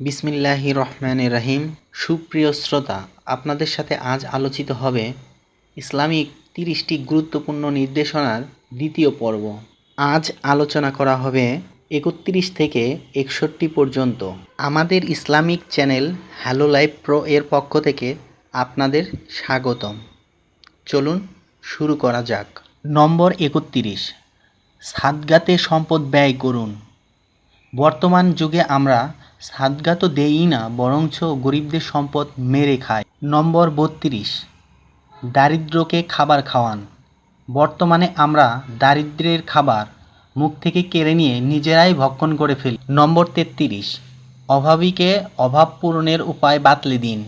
বিসমিল্লাহি রহমান রাহিম। সুপ্রিয় শ্রোতা, আপনাদের সাথে আজ আলোচিত হবে ইসলামিক তিরিশটি গুরুত্বপূর্ণ নির্দেশনার দ্বিতীয় পর্ব। আজ আলোচনা করা হবে একত্রিশ থেকে একষট্টি পর্যন্ত। আমাদের Islamic channel hello life pro এর পক্ষ থেকে আপনাদের স্বাগতম। চলুন শুরু করা যাক। নম্বর একত্রিশ, সাদগাতে সম্পদ ব্যয় করুন। বর্তমান যুগে আমরা সাদগা তো দেই না, বরঞ্চ গরিবদের সম্পদ মেরে খায়। নম্বর বত্রিশ, দারিদ্রকে খাবার খাওয়ান। বর্তমানে আমরা দারিদ্র্যের খাবার মুখ থেকে কেড়ে নিয়ে নিজেরাই ভক্ষণ করে ফেলি। নম্বর তেত্রিশ, অভাবীকে অভাব পূরণের উপায় বাতলে দিন।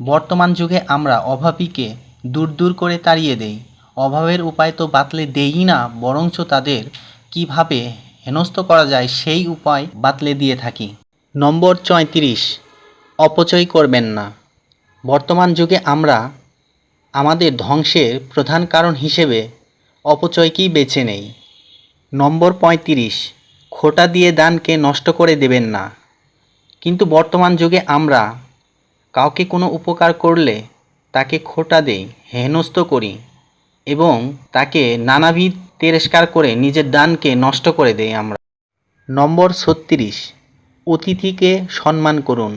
বর্তমান যুগে আমরা অভাবীকে দূর দূর করে তাড়িয়ে দেই। অভাবের উপায় তো বাতলে দেই না, বরঞ্চ তাদের কীভাবে হেনস্থ করা যায় সেই উপায় বাতলে দিয়ে থাকি। নম্বর চৈত্রিশ। অপচয় করবেন না। বর্তমান যুগে আমরা আমাদের ধ্বংসের প্রধান কারণ হিসেবে অপচয়কেই বেছে নেই? নম্বর পঁয়ত্রিশ। খোটা দিয়ে দানকে নষ্ট করে দেবেন না। কিন্তু বর্তমান যুগে আমরা কাউকে কোনো উপকার করলে তাকে খোটা দেই, হেনস্থ করি এবং তাকে নানাবিধ তিরস্কার করে নিজের দানকে নষ্ট করে দেই আমরা। নম্বর ছত্রিশ। অতিথিকে সম্মান করুন।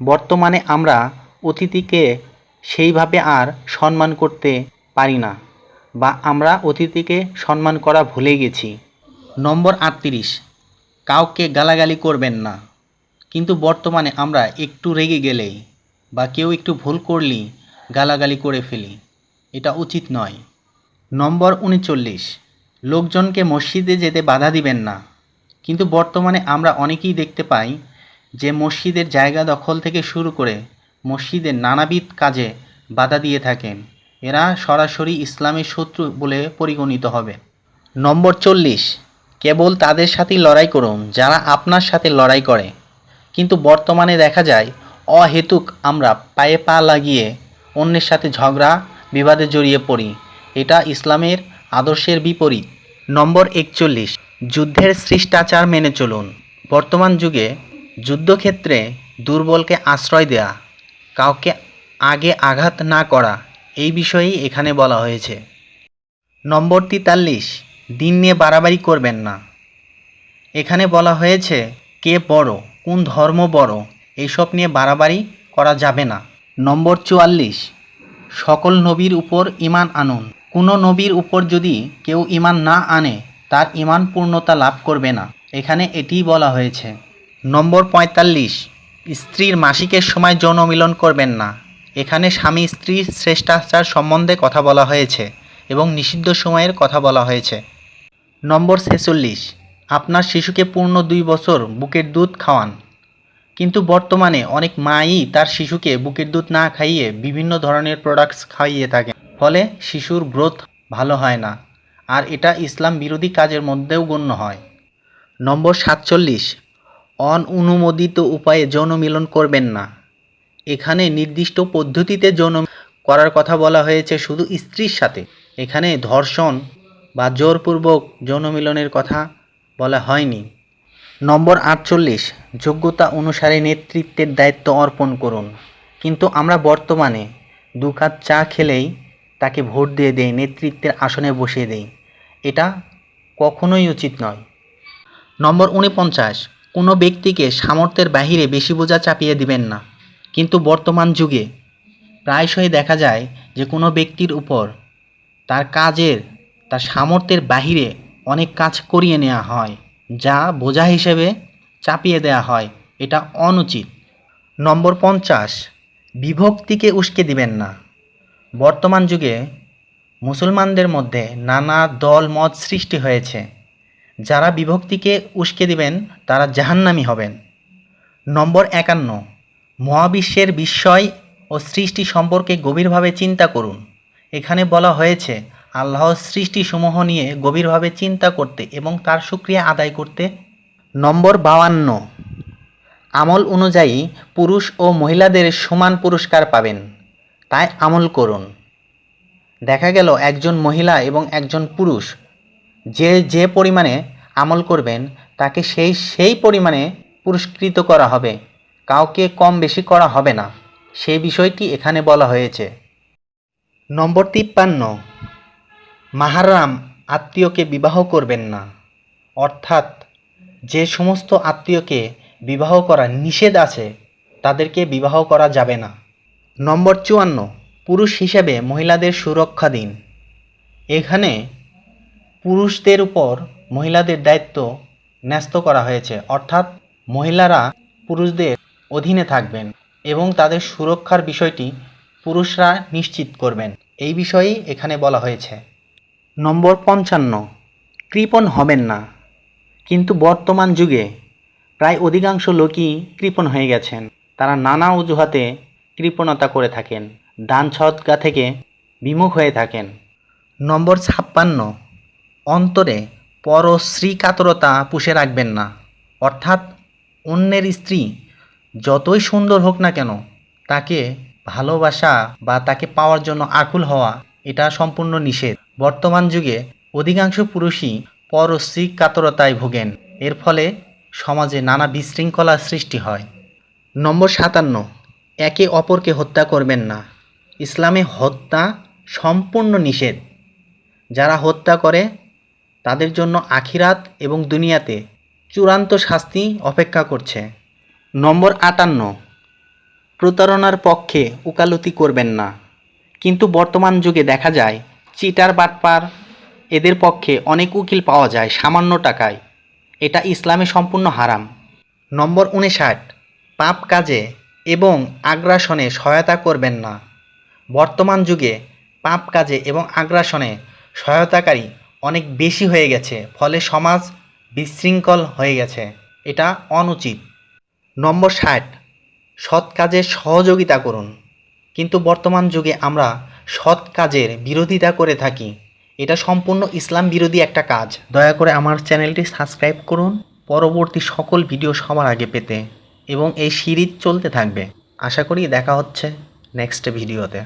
বর্তমানে আমরা অতিথিকে সেইভাবে আর সম্মান করতে পারি না বা আমরা অতিথিকে সম্মান করা ভুলে গেছি। নম্বর আটত্রিশ, কাউকে গালাগালি করবেন না। কিন্তু বর্তমানে আমরা একটু রেগে গেলেই বা কেউ একটু ভুল করলেই গালাগালি করে ফেলি, এটা উচিত নয়। নম্বর উনচল্লিশ, লোকজনকে মসজিদে যেতে বাধা দিবেন না। কিন্তু বর্তমানে আমরা অনেকেই দেখতে পাই যে মসজিদের জায়গা দখল থেকে শুরু করে মসজিদের নানাবিধ কাজে বাধা দিয়ে থাকেন। এরা সরাসরি ইসলামের শত্রু বলে পরিগণিত হবে। নম্বর চল্লিশ, কেবল তাদের সাথেই লড়াই করুন, যারা আপনার সাথে লড়াই করে। কিন্তু বর্তমানে দেখা যায়, অহেতুক আমরা পায়ে পা লাগিয়ে অন্যের সাথে ঝগড়া, বিবাদে জড়িয়ে পড়ি। এটা ইসলামের আদর্শের বিপরীত। নম্বর একচল্লিশ যুদ্ধের শিষ্টাচার মেনে চলুন। বর্তমান যুগে যুদ্ধক্ষেত্রে দুর্বলকে আশ্রয় দেয়া, কাউকে আগে আঘাত না করা, এই বিষয়েই এখানে বলা হয়েছে। নম্বর তেতাল্লিশ, দিন নিয়ে বাড়াবাড়ি করবেন না। এখানে বলা হয়েছে, কে বড়, কোন ধর্ম বড় এইসব নিয়ে বাড়াবাড়ি করা যাবে না। নম্বর চুয়াল্লিশ, সকল নবীর উপর ইমান আনুন। কোনো নবীর উপর যদি কেউ ইমান না আনে তার ইমান পূর্ণতা লাভ করবে না। এখানে এটিই বলা হয়েছে। নম্বর পঁয়তাল্লিশ, স্ত্রীর মাসিকের সময় যৌন মিলন করবেন না। এখানে স্বামী স্ত্রীর শ্রেষ্ঠাচার সম্বন্ধে কথা বলা হয়েছে এবং নিষিদ্ধ সময়ের কথা বলা হয়েছে। নম্বর ছেচল্লিশ, আপনার শিশুকে পূর্ণ দুই বছর বুকের দুধ খাওয়ান। কিন্তু বর্তমানে অনেক মাই তার শিশুকে বুকের দুধ না খাইয়ে বিভিন্ন ধরনের প্রোডাক্টস খাইয়ে থাকে ফলে শিশুর গ্রোথ ভালো হয় না। আর এটা ইসলাম বিরোধী কাজের মধ্যেও গণ্য হয়। নম্বর সাতচল্লিশ, অননুমোদিত উপায়ে যৌন মিলন করবেন না। এখানে নির্দিষ্ট পদ্ধতিতে যৌন করার কথা বলা হয়েছে শুধু স্ত্রীর সাথে। এখানে ধর্ষণ বা জোরপূর্বক যৌন মিলনের কথা বলা হয়নি। নম্বর আটচল্লিশ, যোগ্যতা অনুসারে নেতৃত্বের দায়িত্ব অর্পণ করুন। কিন্তু আমরা বর্তমানে দু কাপ চা খেলেই তাকে ভোট দিয়ে দেই, নেতৃত্বের আসনে বসিয়ে দেই। এটা কখনোই উচিত নয়। নম্বর উনপঞ্চাশ, কোনো ব্যক্তিকে সামর্থ্যের বাহিরে বেশি বোঝা চাপিয়ে দিবেন না। কিন্তু বর্তমান যুগে প্রায়শই দেখা যায় যে কোনো ব্যক্তির উপর তার কাজের, তার সামর্থ্যের বাহিরে অনেক কাজ করিয়ে নেওয়া হয়, যা বোঝা হিসেবে চাপিয়ে দেওয়া হয়। এটা অনুচিত। নম্বর পঞ্চাশ, বিভক্তিকে উস্কে দিবেন না। বর্তমান যুগে মুসলমানদের মধ্যে নানা দল মত সৃষ্টি হয়েছে। যারা বিভক্তিকে উস্কে দিবেন, তারা জাহান্নামি হবেন। নম্বর একান্ন, মহাবিশ্বের বিস্ময় ও সৃষ্টি সম্পর্কে গভীরভাবে চিন্তা করুন। এখানে বলা হয়েছে আল্লাহর সৃষ্টিসমূহ নিয়ে গভীরভাবে চিন্তা করতে এবং তার সুক্রিয়া আদায় করতে। নম্বর বাউান্ন, আমল অনুযায়ী পুরুষ ও মহিলাদের সমান পুরস্কার পাবেন। তাই আমল করুন। দেখা গেল একজন মহিলা এবং একজন পুরুষ। যে যে পরিমাণে আমল করবেন, তাকে সেই সেই পরিমাণে পুরস্কৃত করা হবে। কাউকে কম বেশি করা হবে না। সেই বিষয়টি এখানে বলা হয়েছে। নম্বর তিপ্পান্ন। মাহারাম আত্মীয়কে বিবাহ করবেন না। অর্থাৎ যে সমস্ত আত্মীয়কে বিবাহ করা নিষেধ আছে, তাদেরকে বিবাহ করা যাবে না। নম্বর চুয়ান্ন, পুরুষ হিসেবে মহিলাদের সুরক্ষা দিন। এখানে পুরুষদের উপর মহিলাদের দায়িত্ব ন্যস্ত করা হয়েছে। অর্থাৎ মহিলারা পুরুষদের অধীনে থাকবেন এবং তাদের সুরক্ষার বিষয়টি পুরুষরা নিশ্চিত করবেন। এই বিষয়েই এখানে বলা হয়েছে। নম্বর পঞ্চান্ন, কৃপণ হবেন না। কিন্তু বর্তমান যুগে প্রায় অধিকাংশ লোকই কৃপণ হয়ে গেছেন। তারা নানা অজুহাতে কৃপণতা করে থাকেন, দান ছদকা থেকে বিমুখ হয়ে থাকেন। নম্বর ছাপ্পান্ন, অন্তরে পরশ্রী কাতরতা পুষে রাখবেন না। অর্থাৎ অন্যের স্ত্রী যতই সুন্দর হোক না কেন, তাকে ভালোবাসা বা তাকে পাওয়ার জন্য আকুল হওয়া, এটা সম্পূর্ণ নিষেধ। বর্তমান যুগে অধিকাংশ পুরুষই পরশ্রী কাতরতায় ভোগেন। এর ফলে সমাজে নানা বিশৃঙ্খলার সৃষ্টি হয়। নম্বর সাতান্ন একে অপরকে হত্যা করবেন না। ইসলামে হত্যা সম্পূর্ণ নিষেধ। যারা হত্যা করে, তাদের জন্য আখিরাত এবং দুনিয়াতে চূড়ান্ত শাস্তি অপেক্ষা করছে। নম্বর আটান্ন, প্রতারণার পক্ষে উকালতি করবেন না। কিন্তু বর্তমান যুগে দেখা যায়, চিটার বাটপার এদের পক্ষে অনেক উকিল পাওয়া যায় সামান্য টাকায়। এটা ইসলামে সম্পূর্ণ হারাম। নম্বর উনষাট, পাপ কাজে এবং আগ্রাসনে সহায়তা করবেন না। বর্তমান যুগে পাপ কাজে এবং আগ্রাসনে সহায়তাকারী অনেক বেশি হয়ে গেছে, ফলে সমাজ বিশৃঙ্খল হয়ে গেছে। এটা অনুচিত। নম্বর ষাট, সৎ কাজে সহযোগিতা করুন। কিন্তু বর্তমান যুগে আমরা সৎ কাজের বিরোধিতা করে থাকি। এটা সম্পূর্ণ ইসলাম বিরোধী একটা কাজ। দয়া করে আমার চ্যানেলটি সাবস্ক্রাইব করুন। পরবর্তী সকল ভিডিও সবার আগে পেতে এবং এই সিরিজ চলতে থাকবে। আশা করি দেখা হচ্ছে নেক্সট ভিডিওতে।